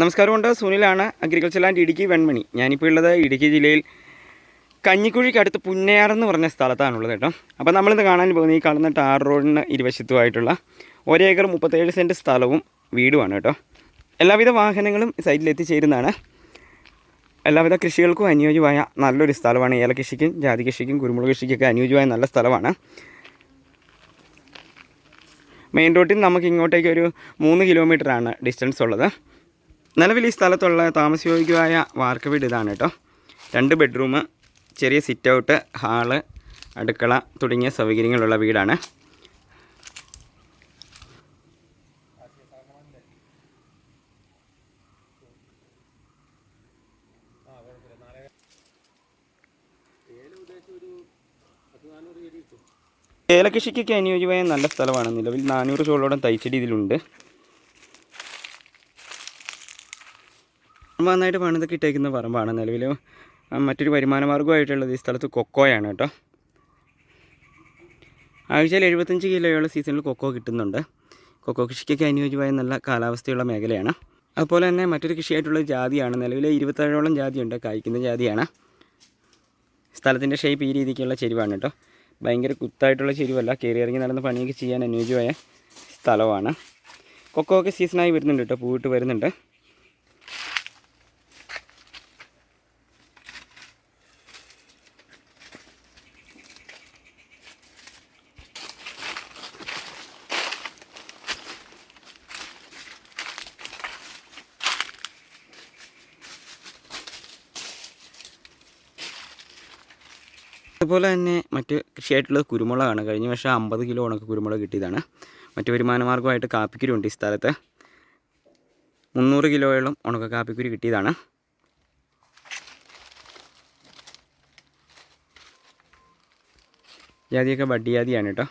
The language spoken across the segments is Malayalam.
നമസ്കാരമുണ്ട്. സുനിലാണ് അഗ്രികൾച്ചർ ലാൻഡ് ഇടുക്കി വെൺമണി. ഞാനിപ്പോൾ ഉള്ളത് ഇടുക്കി ജില്ലയിൽ കഞ്ഞിക്കുഴിക്ക് അടുത്ത് പുന്നയാർ എന്ന് പറഞ്ഞ സ്ഥലത്താണുള്ളത് കേട്ടോ. അപ്പോൾ നമ്മളിന്ന് കാണാൻ പോകുന്നത് ഈ കാണുന്ന ടാർ റോഡിന് ഇരുവശത്തുമായിട്ടുള്ള ഒരേക്കർ മുപ്പത്തേഴ് സെന്റ് സ്ഥലവും വീടുമാണ് കേട്ടോ. എല്ലാവിധ വാഹനങ്ങളും സൈഡിൽ എത്തിച്ചേരുന്നതാണ്. എല്ലാവിധ കൃഷികൾക്കും അനുയോജ്യമായ നല്ലൊരു സ്ഥലമാണ്. ഏലകൃഷിക്കും ജാതി കൃഷിക്കും കുരുമുളക് കൃഷിക്കൊക്കെ അനുയോജ്യമായ നല്ല സ്ഥലമാണ്. മെയിൻ നിന്ന് നമുക്ക് ഇങ്ങോട്ടേക്ക് ഒരു മൂന്ന് കിലോമീറ്ററാണ് ഡിസ്റ്റൻസ് ഉള്ളത്. നിലവിൽ ഈ സ്ഥലത്തുള്ള താമസയോഗ്യമായ വാർക്ക വീട് ഇതാണ് കേട്ടോ. രണ്ട് ബെഡ്റൂം ചെറിയ സിറ്റ് ഔട്ട് ഹാൾ അടുക്കള തുടങ്ങിയ സൗകര്യങ്ങളുള്ള വീടാണ്. ഏലകൃഷിക്കൊക്കെ അനുയോജ്യമായ നല്ല സ്ഥലമാണ്. നിലവിൽ നാനൂറ് ചോളോളം തൈച്ചെടി ഇതിലുണ്ട്. നന്നായിട്ട് പണിതൊക്കെ ഇട്ടേക്കുന്ന പറമ്പാണ് നിലവിൽ മറ്റൊരു വരുമാന മാർഗമായിട്ടുള്ളത് ഈ സ്ഥലത്ത് കൊക്കോയാണ് കേട്ടോ. ആഴ്ചയിൽ എഴുപത്തഞ്ച് കിലോയുള്ള സീസണിൽ കൊക്കോ കിട്ടുന്നുണ്ട്. കൊക്കോ കൃഷിക്കൊക്കെ അനുയോജ്യമായ നല്ല കാലാവസ്ഥയുള്ള മേഖലയാണ്. അതുപോലെ തന്നെ മറ്റൊരു കൃഷിയായിട്ടുള്ള ജാതിയാണ്. നിലവിൽ ഇരുപത്തേഴോളം ജാതിയുണ്ട്. കായ്ക്കുന്ന ജാതിയാണ്. സ്ഥലത്തിന്റെ ഷേപ്പ് ഈ രീതിക്കുള്ള ചെരുവാണ് കേട്ടോ. ഭയങ്കര കുത്തായിട്ടുള്ള ചെരുവല്ല. കയറി ഇറങ്ങി നടന്ന് പണിയൊക്കെ ചെയ്യാൻ അനുയോജ്യമായ സ്ഥലമാണ്. കൊക്കോ ഒക്കെ സീസണായി വരുന്നുണ്ട് കേട്ടോ. പൂവിട്ട് വരുന്നുണ്ട്. അതുപോലെ തന്നെ മറ്റ് കൃഷിയായിട്ടുള്ളത് കുരുമുളകാണ്. കഴിഞ്ഞ വർഷം അമ്പത് കിലോ ഉണക്ക് കുരുമുളക് കിട്ടിയതാണ്. മറ്റു വരുമാന മാർഗമായിട്ട് കാപ്പിക്കുരു ഉണ്ട് ഈ സ്ഥലത്ത്. മുന്നൂറ് കിലോയോളം ഉണക്ക കാപ്പിക്കുരു കിട്ടിയതാണ്. ജാതിയൊക്കെ ബഡ്ഡിയാതിയാണ് കേട്ടോ.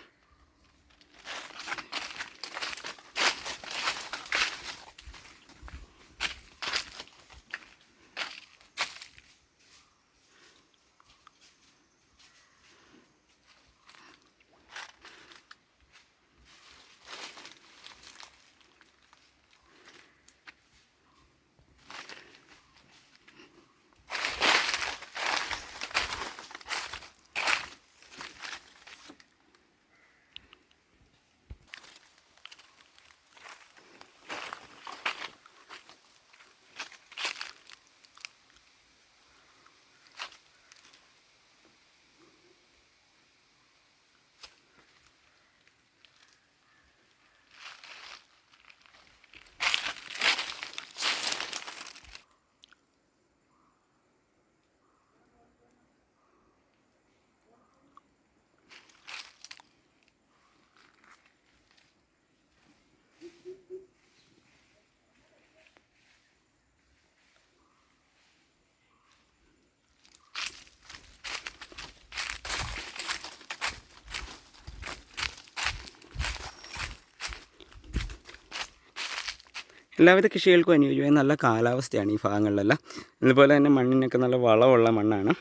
എല്ലാവിധ കൃഷികൾക്കും അനുയോജ്യമായ നല്ല കാലാവസ്ഥയാണ് ഈ ഭാഗങ്ങളിലെല്ലാം. അതുപോലെ തന്നെ മണ്ണിനൊക്കെ നല്ല വളമുള്ള മണ്ണാണ്.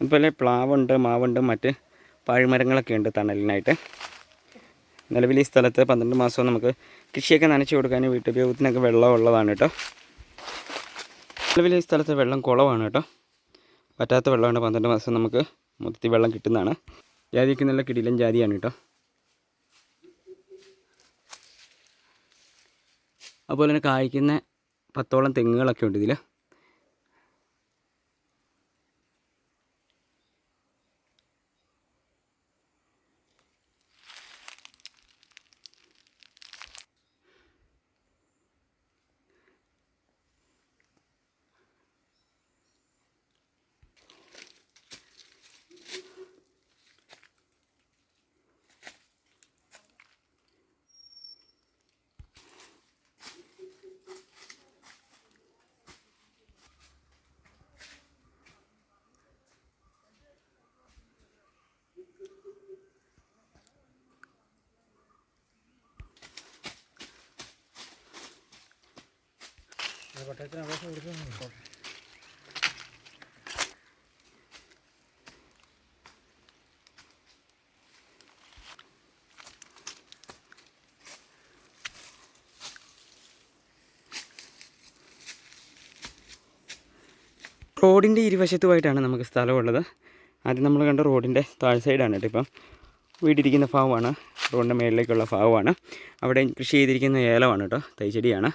അതുപോലെ പ്ലാവുണ്ട് മാവുണ്ട് മറ്റ് പാഴ്മരങ്ങളൊക്കെ ഉണ്ട് തണലിനായിട്ട്. നിലവിൽ ഈ സ്ഥലത്ത് പന്ത്രണ്ട് മാസവും നമുക്ക് കൃഷിയൊക്കെ നനച്ചു കൊടുക്കാനും വീട്ടുപയോഗത്തിനൊക്കെ വെള്ളം ഉള്ളതാണ് കേട്ടോ. നിലവിൽ ഈ സ്ഥലത്ത് വെള്ളം കുളമാണ് കേട്ടോ. പറ്റാത്ത വെള്ളമാണ് പന്ത്രണ്ട് മാസം നമുക്ക് മൊത്തത്തിൽ വെള്ളം കിട്ടുന്നതാണ്. ജാതിയൊക്കെ നല്ല കിടിലൻ ജാതിയാണ് കേട്ടോ. അതുപോലെ തന്നെ കായ്ക്കുന്ന പത്തോളം തെങ്ങുകളൊക്കെ ഉണ്ട് ഇതിൽ പട്ടയത്തിന് അപേക്ഷ കൊടുക്കുന്നു റോഡിന്റെ ഇരുവശത്തുമായിട്ടാണ് നമുക്ക് സ്ഥലമുള്ളത്. ആദ്യം നമ്മൾ കണ്ട റോഡിന്റെ താഴ് സൈഡാണ് കേട്ടോ ഇപ്പം. വീടിരിക്കുന്ന ഭാവമാണ് റോഡിന്റെ മേളിലേക്കുള്ള ഭാവമാണ് അവിടെ കൃഷി ചെയ്തിരിക്കുന്ന ഏലമാണ് കേട്ടോ. തൈച്ചെടിയാണ്.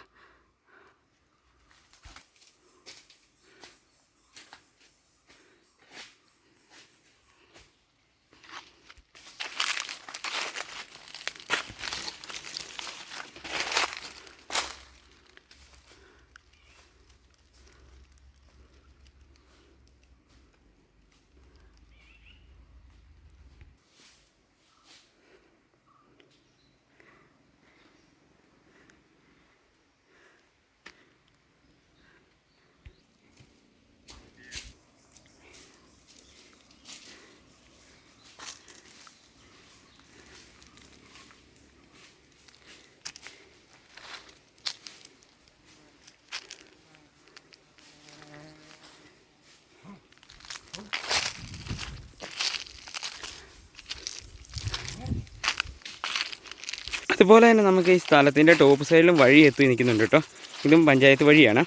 അതുപോലെ തന്നെ നമുക്ക് ഈ സ്ഥലത്തിന്റെ ടോപ്പ് സൈഡിലും വഴി എത്തി നിൽക്കുന്നുണ്ട് കേട്ടോ. ഇതും പഞ്ചായത്ത് വഴിയാണ്.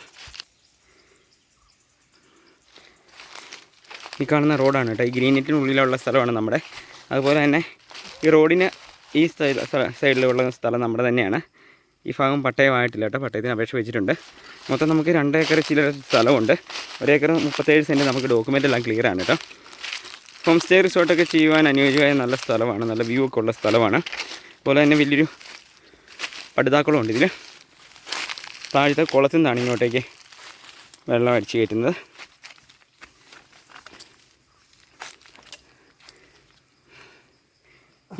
ഈ കാണുന്ന റോഡാണ് കേട്ടോ. ഈ ഗ്രീനിറ്റിനുള്ളിലുള്ള സ്ഥലമാണ് നമ്മുടെ. അതുപോലെ തന്നെ ഈ റോഡിന് ഈ സൈഡ് സൈഡിലുള്ള സ്ഥലം നമ്മുടെ തന്നെയാണ്. ഈ ഭാഗം പട്ടയമായിട്ടില്ല കേട്ടോ. പട്ടയത്തിന് അപേക്ഷ വെച്ചിട്ടുണ്ട്. മൊത്തം നമുക്ക് രണ്ട് ഏക്കർ ചില സ്ഥലമുണ്ട്. ഒരേക്കർ മുപ്പത്തേഴ് സെന്റ് നമുക്ക് ഡോക്യുമെന്റ് എല്ലാം ക്ലിയർ ആണ് കേട്ടോ. ഹോം സ്റ്റേ റിസോർട്ടൊക്കെ ചെയ്യുവാൻ അനുയോജ്യമായ നല്ല സ്ഥലമാണ്. നല്ല വ്യൂ ഒക്കെ ഉള്ള സ്ഥലമാണ്. അതുപോലെ തന്നെ വലിയൊരു പടുതാക്കുളം ഉണ്ട് ഇതിൽ താഴത്തെ കുളത്തിൽ നിന്നാണ് ഇങ്ങോട്ടേക്ക് വെള്ളം അടിച്ചു കയറ്റുന്നത്.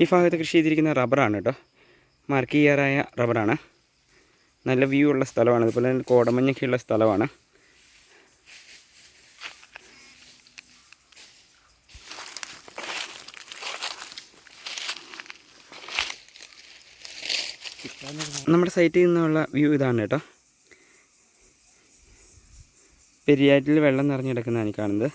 ഈ ഭാഗത്ത് കൃഷി ചെയ്തിരിക്കുന്ന റബ്ബറാണ് കേട്ടോ. മാർക്ക് ചെയ്യാറായ റബ്ബറാണ്. നല്ല വ്യൂ ഉള്ള സ്ഥലമാണ്. അതുപോലെ തന്നെ കോടമഞ്ഞൊക്കെയുള്ള സ്ഥലമാണ്. നമ്മുടെ സൈറ്റിൽ നിന്നുള്ള വ്യൂ ഇതാണ് കേട്ടോ. പെരിയാറ്റിൽ വെള്ളം നിറഞ്ഞു കിടക്കുന്നതാണ് കാണുന്നത്.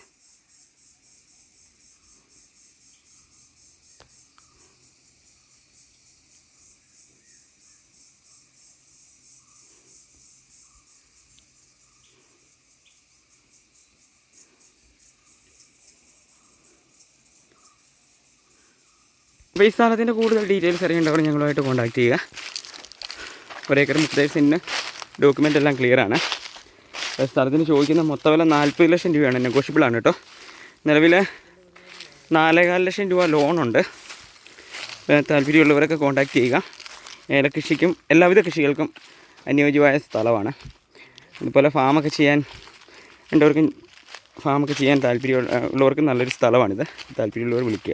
ഈ സ്ഥലത്തിന്റെ കൂടുതൽ ഡീറ്റെയിൽസ് അറിയേണ്ടവർ ഞങ്ങളുമായിട്ട് കോൺടാക്ട് ചെയ്യുക. ഒരേക്കർ മുപ്പത്തേഴ് സെന്റിന് ഡോക്യുമെന്റ് എല്ലാം ക്ലിയർ ആണ്. സ്ഥലത്തിന് ചോദിക്കുന്ന മൊത്തം വില നാൽപ്പത് ലക്ഷം രൂപയാണ്. നെഗോഷ്യബിൾ ആണ് കേട്ടോ. നിലവിൽ നാലേകാൽ ലക്ഷം രൂപ ലോണുണ്ട് താല്പര്യമുള്ളവരൊക്കെ കോൺടാക്റ്റ് ചെയ്യുക. ഏലകൃഷിക്കും എല്ലാവിധ കൃഷികൾക്കും അനുയോജ്യമായ സ്ഥലമാണ്. അതുപോലെ ഫാമൊക്കെ ചെയ്യാൻ എല്ലാവർക്കും ഫാമൊക്കെ ചെയ്യാൻ താല്പര്യം നല്ലൊരു സ്ഥലമാണിത്. താല്പര്യമുള്ളവർ വിളിക്കുക.